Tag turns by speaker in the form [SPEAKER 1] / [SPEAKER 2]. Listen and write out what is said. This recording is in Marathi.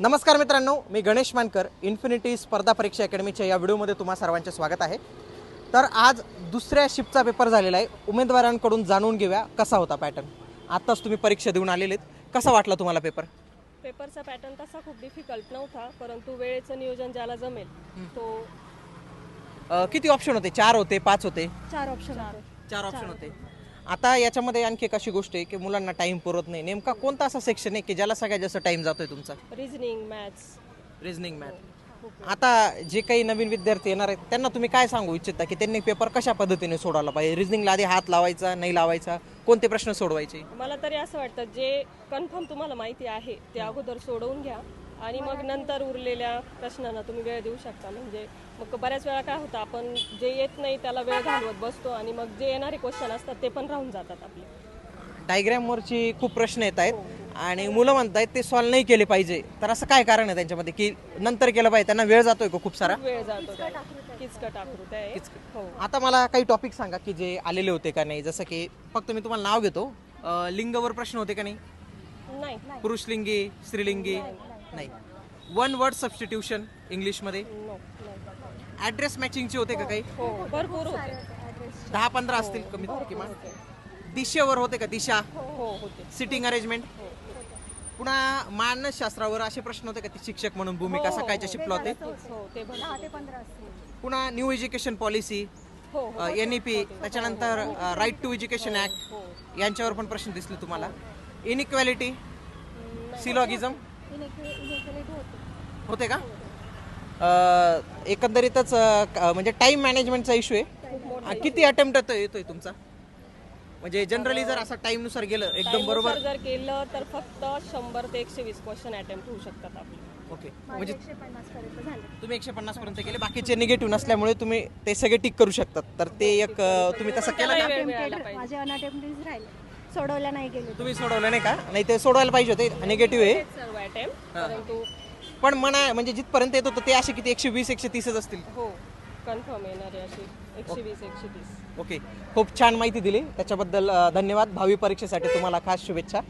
[SPEAKER 1] नमस्कार मित्रांनो मी गणेश मानकर इन्फिनिटी स्पर्धा परीक्षा अकॅडमीच्या या व्हिडिओमध्ये तुम्हा सर्वांचे स्वागत आहे. तर आज दुसऱ्या शिफ्टचा पेपर झालेला आहे. उमेदवारांकडून जाणून घेऊया कसा होता पॅटर्न आत्ताच तुम्ही परीक्षा देऊन आलेले कसा वाटला तुम्हाला पेपर
[SPEAKER 2] पेपरचा पॅटर्न तसा खूप डिफिकल्ट नव्हता परंतु वेळेचं नियोजन ज्याला जमेल तो
[SPEAKER 1] अ, किती ऑप्शन होते? चार होते पाच होते?
[SPEAKER 2] चार ऑप्शन
[SPEAKER 1] चार ऑप्शन होते. आता याच्यामध्ये आणखी एक अशी गोष्ट आहे की मुलांना टाइम पुरत नाही. नेमका कोणता असा सेक्शन आहे की ज्याला सगळ्यात जास्त टाइम जातोय तुमचा?
[SPEAKER 2] रिझनिंग मॅथ्स
[SPEAKER 1] रिझनिंग मॅथ आता जे काही नवीन विद्यार्थी येणार आहेत त्यांना तुम्ही काय सांगू इच्छिता की त्यांनी पेपर कशा पद्धतीने सोडवला पाहिजे? रिझनिंगला आधी हात लावायचा नाही लावायचा? कोणते प्रश्न सोडवायचे?
[SPEAKER 2] मला तरी असं वाटतं जे कन्फर्म तुम्हाला माहिती आहे ते अगोदर सोडवून घ्या. आणि मग नंतर उरलेल्या प्रश्नांना तुम्ही वेळ देऊ शकता. म्हणजे मग बऱ्याच वेळा काय होतं आपण जे येत नाही त्याला वेळ घालवत बसतो आणि मग जे येणारे क्वेश्चन असतात ते पण राहून जातात आपले.
[SPEAKER 1] डायग्रॅमवरची खूप प्रश्न येत आहेत आणि मुलं म्हणतायत ते सॉल्व्ह नाही केले पाहिजे. तर असं काय कारण आहे त्यांच्यामध्ये की नंतर केलं पाहिजे त्यांना वेळ जातोय का खूप सारा?
[SPEAKER 2] वेळ जातो. किचकट आकृत्या आहे. हो.
[SPEAKER 1] आता मला काही टॉपिक सांगा की जे आलेले होते का नाही? जसं की फक्त मी तुम्हाला नाव घेतो. अं, लिंगवर प्रश्न होते का नाही?
[SPEAKER 2] नाही.
[SPEAKER 1] पुरुषलिंगी स्त्रीलिंगी? नाही. वन वर्ड सबस्टिट्यूशन इंग्लिशमध्ये
[SPEAKER 2] नो नाही
[SPEAKER 1] ॲड्रेस मॅचिंगचे होते का काही?
[SPEAKER 2] हो भरपूर होते.
[SPEAKER 1] दहा पंधरा असतील कमीत किमान. दिशेवर होते का दिशा?
[SPEAKER 2] हो होते.
[SPEAKER 1] सिटिंग अरेंजमेंट पुन्हा मानसशास्त्रावर असे प्रश्न होते का ते शिक्षक म्हणून भूमिका सकाळच्या शिकला होते?
[SPEAKER 2] हो ते भरपूर
[SPEAKER 1] पुन्हा न्यू एज्युकेशन पॉलिसी
[SPEAKER 2] हो हो.
[SPEAKER 1] एन ई पी त्याच्यानंतर राईट टू एज्युकेशन ऍक्ट यांच्यावर पण प्रश्न दिसले तुम्हाला. इनइक्वॅलिटी सिलॉगिझम होते का? अं, एकंदरीतच अं, क- म्हणजे टाइम मॅनेजमेंटचा इश्यू आहे. अं, किती अटेम्प्ट येतोय तुमचा? म्हणजे जनरली जर असं टाइमनुसार गेलं एकदम बरोबर.
[SPEAKER 2] जर केलं तर फक्त शंभर ते एकशे वीस क्वेश्चन अटेम्प्ट होऊ शकतात आपले.
[SPEAKER 1] ओके म्हणजे तुम्ही एकशे पन्नास पर्यंत केले बाकीचे निगेटिव्ह नसल्यामुळे तुम्ही ते सगळे टिक करू शकतात. तर ते एक अं, तुम्ही तसं केलं का
[SPEAKER 2] पाहिजे.
[SPEAKER 3] माझे अनअटेम्प्टेड राहिले. सोडवल्या नाही गेले.
[SPEAKER 1] तुम्ही सोडवलं नाही का? नाही ते सोडवायला पाहिजे होते. निगेटिव्ह आहे.
[SPEAKER 2] अटेम्प्ट परंतु
[SPEAKER 1] पण म्हणा म्हणजे जिथपर्यंत येत होतं ते असे किती एकशे वीस एकशे तीसच असतील?
[SPEAKER 2] हो कन्फर्म येणारे अशी एकशे वीस एकशे तीस
[SPEAKER 1] ओके. खूप छान माहिती दिली. त्याच्याबद्दल अं, धन्यवाद. भावी परीक्षेसाठी तुम्हाला खास शुभेच्छा.